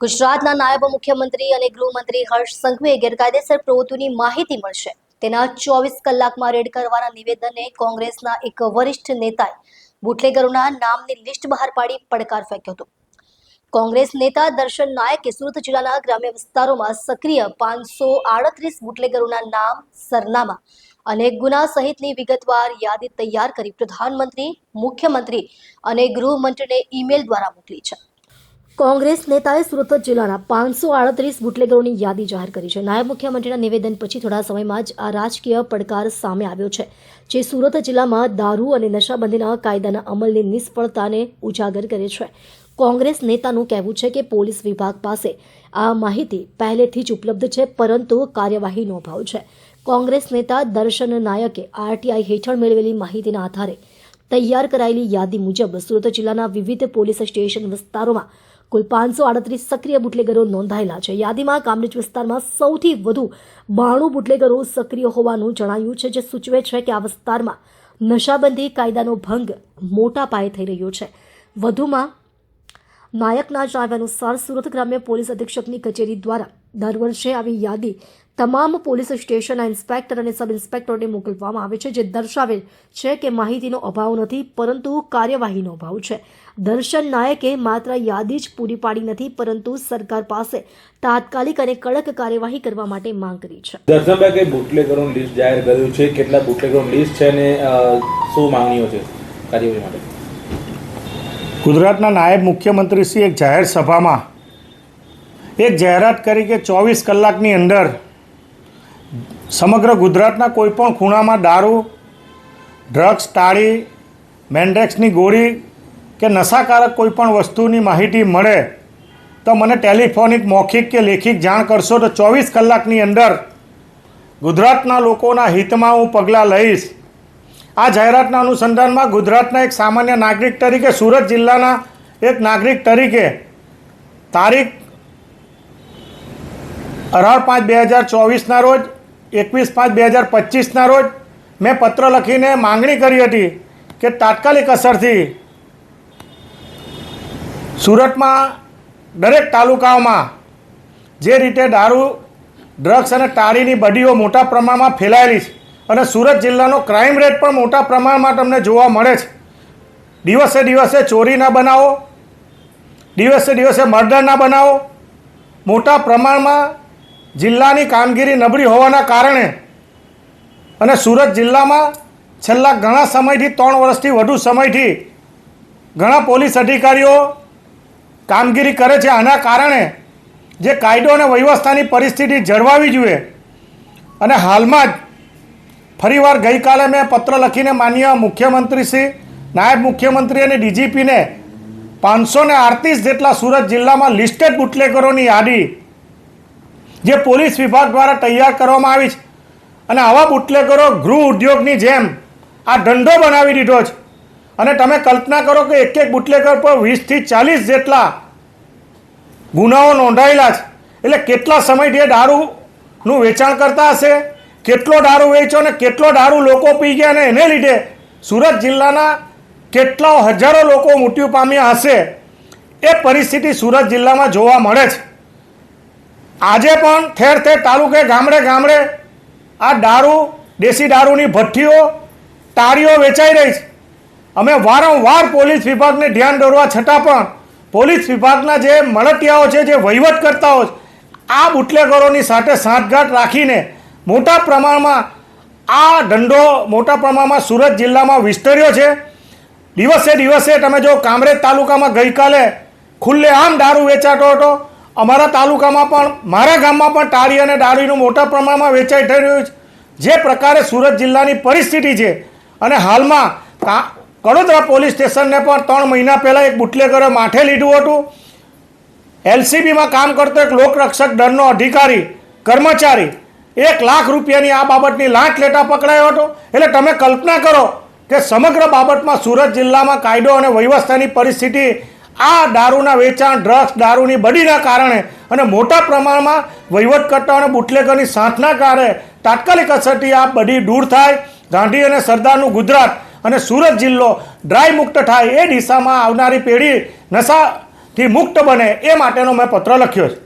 ગુજરાતના નાયબ મુખ્યમંત્રી અને ગૃહમંત્રી હર્ષ સંઘવીએ ગેરકાયદેસર પ્રવૃત્તિની માહિતી મળશે. તેના ચોવીસ કલાકમાં રેડ કરવાના નિવેદનને કોંગ્રેસના એક વરિષ્ઠ નેતાએ બુટલેગરોના નામની લિસ્ટ બહાર પાડી પડકાર ફેંક્યો હતો. કોંગ્રેસ નેતા દર્શન નાયકે સુરત જિલ્લાના ગ્રામ્ય વિસ્તારોમાં સક્રિય પાંચસો આડત્રીસ બુટલેગરોના નામ, સરનામા અને ગુના સહિતની વિગતવાર યાદી તૈયાર કરી પ્રધાનમંત્રી, મુખ્યમંત્રી અને ગૃહમંત્રીને ઈમેલ દ્વારા મોકલી છે. કોંગ્રેસ નેતાએ સુરત જિલ્લાના પાંચસો આડત્રીસ બુટલેગરોની યાદી જાહેર કરી છે. નાયબ મુખ્યમંત્રીના નિવેદન પછી થોડા સમયમાં જ આ રાજકીય પડકાર સામે આવ્યો છે, જે સુરત જિલ્લામાં દારૂ અને નશાબંધીના કાયદાના અમલની નિષ્ફળતાને ઉજાગર કરે છે. કોંગ્રેસ નેતાનું કહેવું છે કે પોલીસ વિભાગ પાસે આ માહિતી પહેલેથી જ ઉપલબ્ધ છે, પરંતુ કાર્યવાહીનો અભાવ છે. કોંગ્રેસ નેતા દર્શન નાયકે આરટીઆઈ હેઠળ મેળવેલી માહિતીના આધારે તૈયાર કરાયેલી યાદી મુજબ સુરત જિલ્લાના વિવિધ પોલીસ સ્ટેશન વિસ્તારોમાં કુલ પાંચસો આડત્રીસ સક્રિય બુટલેગરો નોંધાયેલા છે. યાદીમાં કામરેજ વિસ્તારમાં સૌથી વધુ બાણું બુટલેગરો સક્રિય હોવાનું જણાયું છે, જે સૂચવે છે કે આ વિસ્તારમાં નશાબંધી કાયદાનો ભંગ મોટા પાયે થઈ રહ્યો છે. વધુમાં, નાયકના જણાવ્યા અનુસાર સુરત ગ્રામ્ય પોલીસ અધિક્ષકની કચેરી દ્વારા દર વર્ષે આવી યાદી તમામ પોલીસ સ્ટેશનના ઇન્સ્પેક્ટર અને સબ ઇન્સ્પેક્ટરને મોકલવામાં આવે છે જે દર્શાવે છે કે માહિતીનો અભાવ નથી પરંતુ કાર્યવાહીનો અભાવ છે. દર્શન નાયકે માત્ર યાદી જ પૂરી પાડી નથી પરંતુ સરકાર પાસે તાત્કાલિક અને કડક કાર્યવાહી કરવા માટે માંગ કરી છે. દર્શનભાઈ કઈ બુટલેગરોનું લિસ્ટ જાહેર કર્યું છે? કેટલા બુટલેગરોનું લિસ્ટ છે અને શું માંગણીઓ છે કાર્યવાહી માટે? ગુજરાતના નાયબ મુખ્યમંત્રીશ્રી એક જાહેર સભામાં એક જાહેરાત કરી કે ચોવીસ કલાકની અંદર સમગ્ર ગુજરાતના કોઈપણ ખૂણામાં દારૂ ડ્રગ્સ ટાળી મેન્ડેક્સની ગોળી કે નશાકારક કોઈપણ વસ્તુની માહિતી મળે તો મને ટેલિફોનિક, મૌખિક કે લેખિક જાણ કરશો તો ચોવીસ કલાકની અંદર ગુજરાતના લોકોના હિતમાં હું પગલાં લઈશ. આ જાહેરાતના અનુસંધાનમાં ગુજરાતના એક સામાન્ય નાગરિક તરીકે, સુરત જિલ્લાના એક નાગરિક તરીકે તારીખ અઢાર પાંચ બે હજાર ચોવીસના રોજ એકવીસ પાંચ બે હજાર પચીસના રોજ મેં પત્ર લખીને માંગણી કરી હતી કે તાત્કાલિક અસરથી સુરતમાં દરેક તાલુકાઓમાં જે રીતે દારૂ, ડ્રગ્સ અને તાળીની બડીઓ મોટા પ્રમાણમાં ફેલાયેલી છે અને સુરત જિલ્લાનો ક્રાઇમ રેટ પણ મોટા પ્રમાણમાં તમને જોવા મળે છે. દિવસે દિવસે ચોરીના બનાવો, દિવસે દિવસે મર્ડરના બનાવો, મોટા પ્રમાણમાં જિલ્લાની કામગીરી નબળી હોવાના કારણે અને સુરત જિલ્લામાં છેલ્લા ઘણા સમયથી, ત્રણ વર્ષથી વધુ સમયથી ઘણા પોલીસ અધિકારીઓ કામગીરી કરે છે. આના કારણે જે કાયદો અને વ્યવસ્થાની પરિસ્થિતિ જળવાવી જોઈએ. અને હાલમાં જ ફરીવાર ગઈકાલે મેં પત્ર લખીને માન્ય મુખ્યમંત્રી શ્રી, નાયબ મુખ્યમંત્રી અને ડીજીપીને પાંચસો ને જેટલા સુરત જિલ્લામાં લિસ્ટેડ બુટલેગરોની યાદી જે પોલીસ વિભાગ દ્વારા તૈયાર કરવામાં આવી છે. અને આવા બુટલેગરો ગૃહ ઉદ્યોગની જેમ આ ધંધો બનાવી દીધો છે. અને તમે કલ્પના કરો કે એક એક બુટલેગર પર વીસથી ચાલીસ જેટલા ગુનાઓ નોંધાયેલા છે. એટલે કેટલા સમયથી દારૂનું વેચાણ કરતા હશે, કેટલો દારૂ વેચ્યો અને કેટલો દારૂ લોકો પી ગયા અને એને લીધે સુરત જિલ્લાના કેટલા હજારો લોકો મૃત્યુ પામ્યા હશે, એ પરિસ્થિતિ સુરત જિલ્લામાં જોવા મળે છે. આજે પણ ઠેર ઠેર તાલુકે, ગામડે ગામડે આ દારૂ, દેશી દારૂની ભઠ્ઠીઓ, તાળીઓ વેચાઈ રહી છે. અમે વારંવાર પોલીસ વિભાગને ધ્યાન દોરવા છતાં પણ પોલીસ વિભાગના જે મળતિયાઓ છે, જે વહીવટકર્તાઓ છે, આ બુટલેગરોની સાથે સાંઠગાંઠ રાખીને મોટા પ્રમાણમાં આ ધંધો મોટા પ્રમાણમાં સુરત જિલ્લામાં વિસ્તર્યો છે. દિવસે દિવસે તમે જો કામરેજ તાલુકામાં ગઈકાલે ખુલ્લેઆમ દારૂ વેચાતો હતો અમારા તાલુકામાં પણ, મારા ગામમાં પણ તાળી અને ડાળીનું મોટા પ્રમાણમાં વેચાઈ થઈ રહ્યું છે. જે પ્રકારે સુરત જિલ્લાની પરિસ્થિતિ છે અને હાલમાં કડોદરા પોલીસ સ્ટેશનને પણ ત્રણ મહિના પહેલાં એક બુટલેગરે માથે લીધું હતું. એલસીબીમાં કામ કરતો એક લોકરક્ષક દળનો અધિકારી, કર્મચારી, એક લાખ રૂપિયાની આ બાબતની લાંચ લેતા પકડાયો હતો. એટલે તમે કલ્પના કરો કે સમગ્ર બાબતમાં સુરત જિલ્લામાં કાયદો અને વ્યવસ્થાની પરિસ્થિતિ આ દારૂના વેચાણ ડ્રગ્સ દારૂની બડીના કારણે અને મોટા પ્રમાણમાં વહીવટકર્તાઓ અને બુટલેગરની સાંઠના કારણે તાત્કાલિક અસરથી આ બધી દૂર થાય. ગાંધી અને સરદારનું ગુજરાત અને સુરત જિલ્લો ડ્રાય મુક્ત થાય એ દિશામાં આવનારી પેઢી નશાથી મુક્ત બને એ માટેનો મેં પત્ર લખ્યો છે.